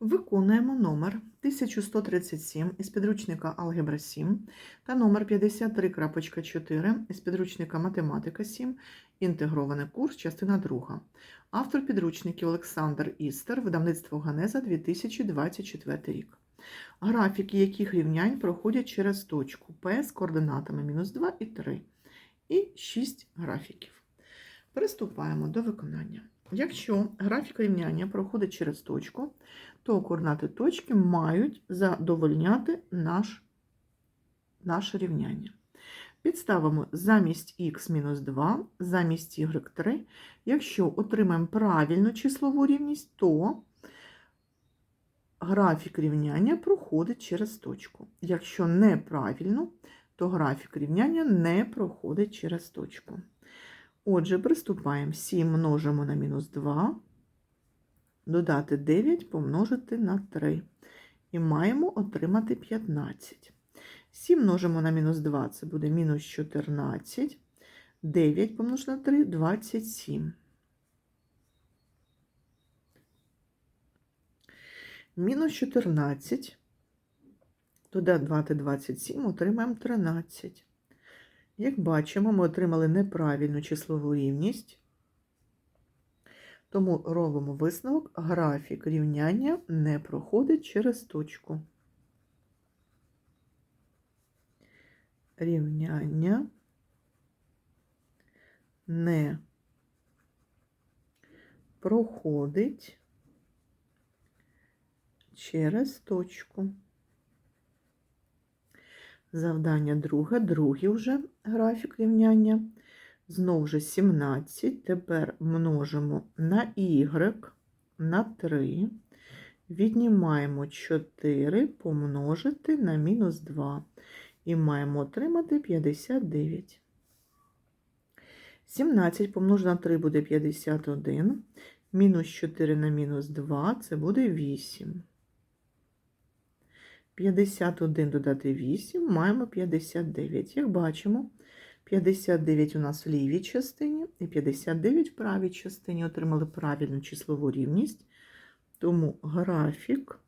Виконуємо номер 1137 із підручника Алгебра 7 та номер 53.4 із підручника Математика 7, інтегрований курс, частина 2. Автор підручників Олександр Істер, видавництво Ганеза 2024 рік. Графіки яких рівнянь проходять через точку P з координатами мінус 2 і 3, і 6 графіків. Приступаємо до виконання. Якщо графік рівняння проходить через точку, то координати точки мають задовольняти наш, наше рівняння. Підставимо замість х-2, замість y3. Якщо отримаємо правильну числову рівність, то графік рівняння проходить через точку. Якщо неправильно, то графік рівняння не проходить через точку. Отже, приступаємо 7 множимо на мінус 2, додати 9 помножити на 3. І маємо отримати 15. 7 множимо на мінус 2, це буде мінус 14. 9 помножити на 3 27. Мінус 14. Додати 27, отримаємо 13. Як бачимо, ми отримали неправильну числову рівність, тому робимо висновок, графік рівняння не проходить через точку. Рівняння не проходить через точку. Завдання друге, другий вже графік рівняння. Знову ж 17. Тепер множимо на y на 3. Віднімаємо 4 помножити на мінус 2. І маємо отримати 59. 17 помножити на 3 буде 51. Мінус 4 на мінус 2 це буде 8. 51 додати 8, маємо 59. Як бачимо, 59 у нас в лівій частині і 59 в правій частині отримали правильну числову рівність. Тому графік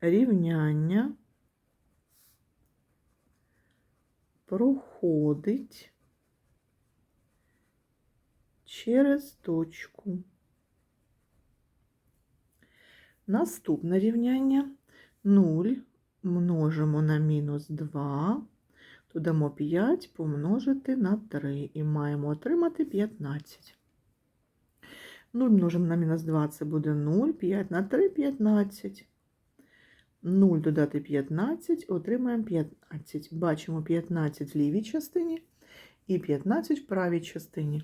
рівняння проходить через точку. Наступне рівняння 0 множимо на мінус 2, додамо 5 помножити на 3 і маємо отримати 15. 0 множимо на мінус 2 це буде 0, 5 на 3 15. 0 додати 15, отримаємо 15. Бачимо 15 в лівій частині і 15 в правій частині.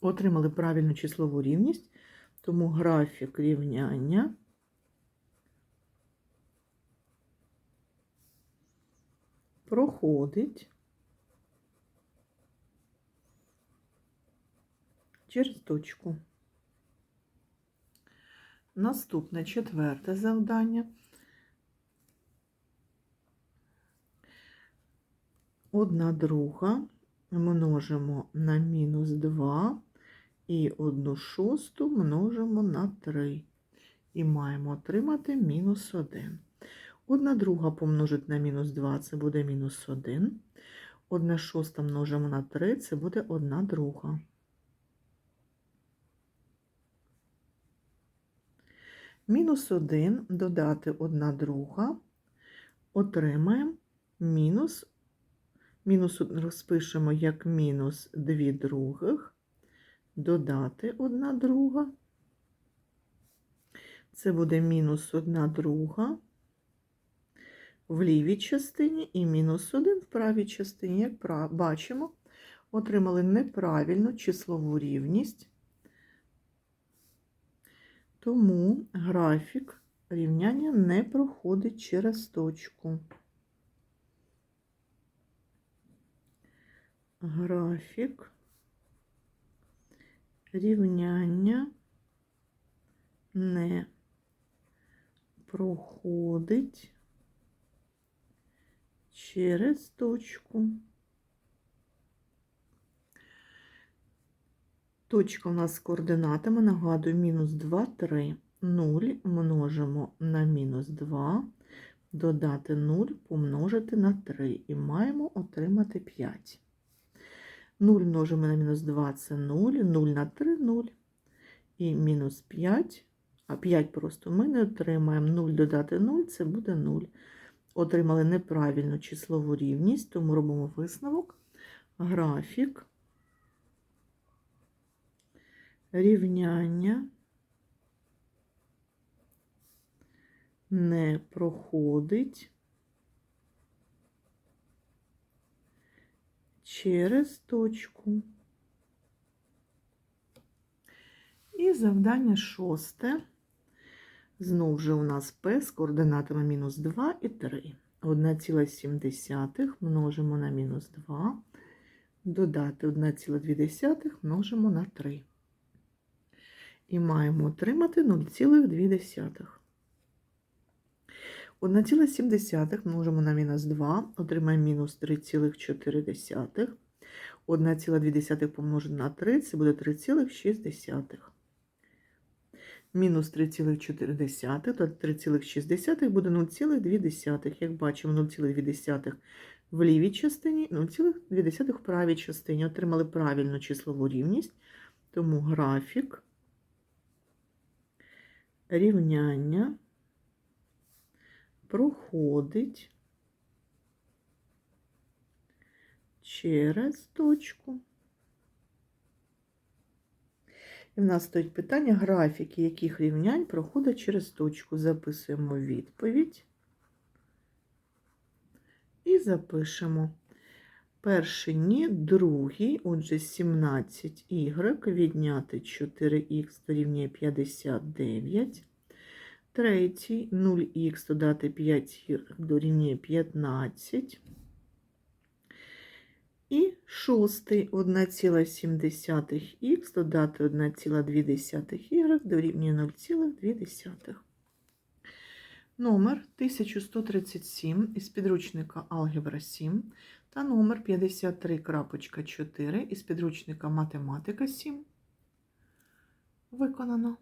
Отримали правильну числову рівність. Тому графік рівняння проходить через точку. Наступне четверте завдання. Одна друга множимо на мінус 2 і 1 шосту множимо на 3. І маємо отримати мінус 1. Одна друга помножити на мінус 2 це буде мінус 1. Одна шоста множимо на 3, це буде 1 друга. Мінус 1 додати 1 друга, отримаємо мінус, мінус розпишемо як мінус 2 других, додати 1 друга. Це буде мінус 1 друга в лівій частині і мінус 1 в правій частині. Як бачимо, отримали неправильну числову рівність. Тому графік рівняння не проходить через точку. Графік рівняння не проходить через точку. Точка у нас з координатами, нагадую, мінус 2, 3. 0 множимо на мінус 2, додати 0, помножити на 3 і маємо отримати 5. 0 множимо на мінус 2 це 0, 0 на 3 0 і мінус 5, а 5 просто ми не отримаємо. 0 додати 0 це буде 0. Отримали неправильну числову рівність, тому робимо висновок. Графік рівняння не проходить через точку. І завдання шосте. Знову ж у нас P з координатами мінус 2 і 3. 1,7 множимо на мінус 2, додати 1,2 множимо на 3. І маємо отримати 0,2. 1,7 множимо на мінус 2, отримаємо мінус 3,4. 1,2 помножити на 3, це буде 3,6. Мінус 3,4, то 3,6 буде 0,2. Як бачимо, 0,2 в лівій частині, 0,2 в правій частині. Отримали правильну числову рівність, тому графік рівняння проходить через точку. І в нас стоїть питання, графіки яких рівнянь проходять через точку. Записуємо відповідь і запишемо. Перший ні, другий, отже, 17y відняти 4х дорівнює 59. Третій 0х додати 5 дорівнює 15. І шостий 1,7х додати 1,2y дорівнює 0,2. Номер 1137 із підручника Алгебра 7 та номер 53.4 із підручника Математика 7 виконано.